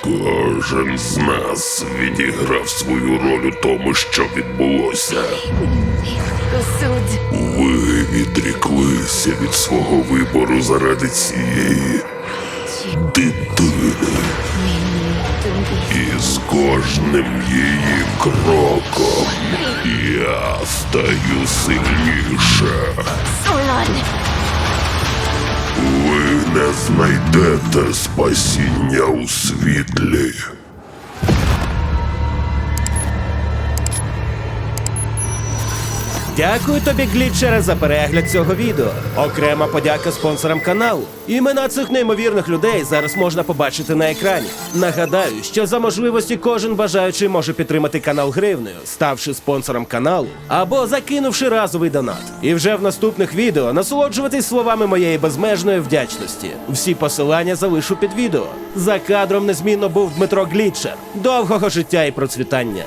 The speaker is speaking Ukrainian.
Кожен з нас відіграв свою роль у тому, що відбулося. Ви відріклися від свого вибору заради цієї дитини. І з кожним її кроком я стаю сильніше. Знайдете спасіння у світлі. Дякую тобі, глітчере, за перегляд цього відео. Окрема подяка спонсорам каналу. Імена цих неймовірних людей зараз можна побачити на екрані. Нагадаю, що за можливості кожен бажаючий може підтримати канал гривнею, ставши спонсором каналу або закинувши разовий донат. І вже в наступних відео насолоджуватись словами моєї безмежної вдячності. Всі посилання залишу під відео. За кадром незмінно був Дмитро Глітчер. Довгого життя і процвітання.